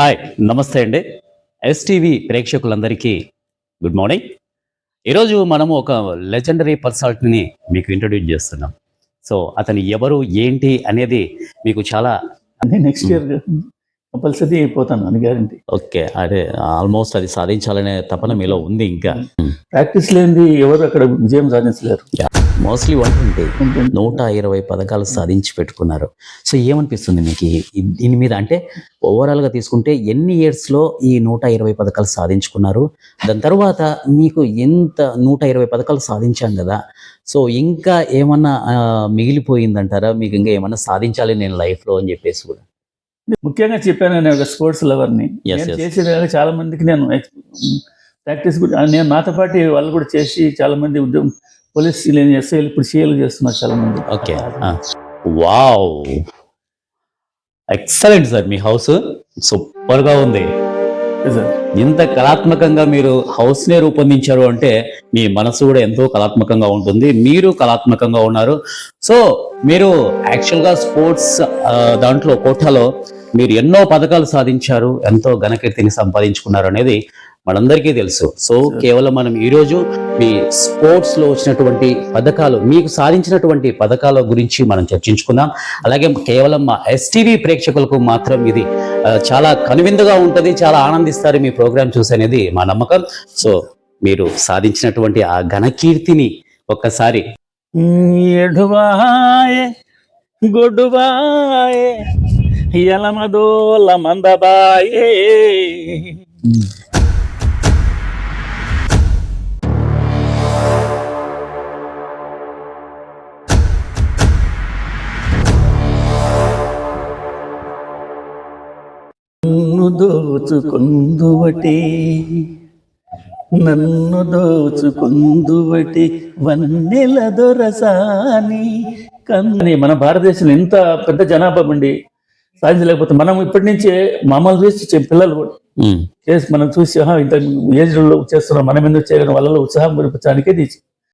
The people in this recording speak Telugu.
హాయ్ నమస్తే అండి. ఎస్టీవీ ప్రేక్షకులందరికీ గుడ్ మార్నింగ్. ఈరోజు మనము ఒక లెజెండరీ పర్సనాలిటీని మీకు ఇంట్రడ్యూస్ చేస్తున్నాం. సో అతను ఎవరు ఏంటి అనేది మీకు చాలా అంటే నెక్స్ట్ ఇయర్ కంపల్సరీ అయిపోతాను అని గ్యారంటీ ఓకే అదే ఆల్మోస్ట్ అది సాధించాలనే తపన మీలో ఉంది ఇంకా. ప్రాక్టీస్ లేనిది ఎవరు అక్కడ విజయం సాధించలేరు. Mostly one twenty. నూట ఇరవై పథకాలు సాధించి పెట్టుకున్నారు. సో ఏమనిపిస్తుంది మీకు దీని మీద? అంటే ఓవరాల్గా తీసుకుంటే ఎన్ని ఇయర్స్లో ఈ నూట ఇరవై పథకాలు సాధించుకున్నారు? దాని తర్వాత మీకు ఎంత నూట ఇరవై పథకాలు సాధించాం కదా. సో ఇంకా ఏమన్నా మిగిలిపోయిందంటారా? మీకు ఇంకా ఏమన్నా సాధించాలి నేను లైఫ్లో అని చెప్పేసి కూడా. ముఖ్యంగా చెప్పాను నేను ఒక స్పోర్ట్స్ లవర్ని. చేసిన చాలా మందికి నేను ప్రాక్టీస్ కూడా నేను నాతో పాటు వాళ్ళు కూడా చేసి చాలా మంది ఉద్యోగం పోలీస్ ఎస్ఐలు ఇప్పుడు సీఏలు చేస్తున్నారు చాలా మంది. ఓకే. వావ్. ఎక్సలెంట్ సార్ మీ హౌస్. సూపర్గా ఉంది. సార్ ఇంత కళాత్మకంగా మీరు హౌస్ నే రూపొందించారు అంటే మీ మనసు కూడా ఎంతో కళాత్మకంగా ఉంటుంది. మీరు కళాత్మకంగా ఉన్నారు. సో మీరు యాక్చువల్గా స్పోర్ట్స్ దాంట్లో కోటాలో మీరు ఎన్నో పథకాలు సాధించారు ఎంతో ఘనకీర్తిని సంపాదించుకున్నారు అనేది మనందరికీ తెలుసు. సో కేవలం మనం ఈరోజు మీ స్పోర్ట్స్లో వచ్చినటువంటి పథకాలు మీకు సాధించినటువంటి పథకాల గురించి మనం చర్చించుకుందాం. అలాగే కేవలం మా ఎస్టీవీ ప్రేక్షకులకు మాత్రం ఇది చాలా కనువిందుగా ఉంటది చాలా ఆనందిస్తారు మీ ప్రోగ్రామ్ చూసనేది మా నమ్మకం. సో మీరు సాధించినటువంటి ఆ ఘనకీర్తిని ఒక్కసారి. ఎడువాయే గొడ్డువాయే ఎలమదోల మందబాయే నన్ను దోచుకుందువటే నన్ను దోచుకుందువటి వన్నెల దొరసాని కన్ని. మన భారతదేశంలో ఇంత పెద్ద జనాభా ఉండి సాధించలేకపోతే మనం ఇప్పటి నుంచే మమ్మల్ని చూసి పిల్లలు కూడా చేసి మనం చూసి "ఆహా, ఇంత ఏజ్లో చేస్తున్నాం మనం ఎందుకు చేయగలం? వాళ్ళలో ఉత్సాహం కురిపించడానికి ఇది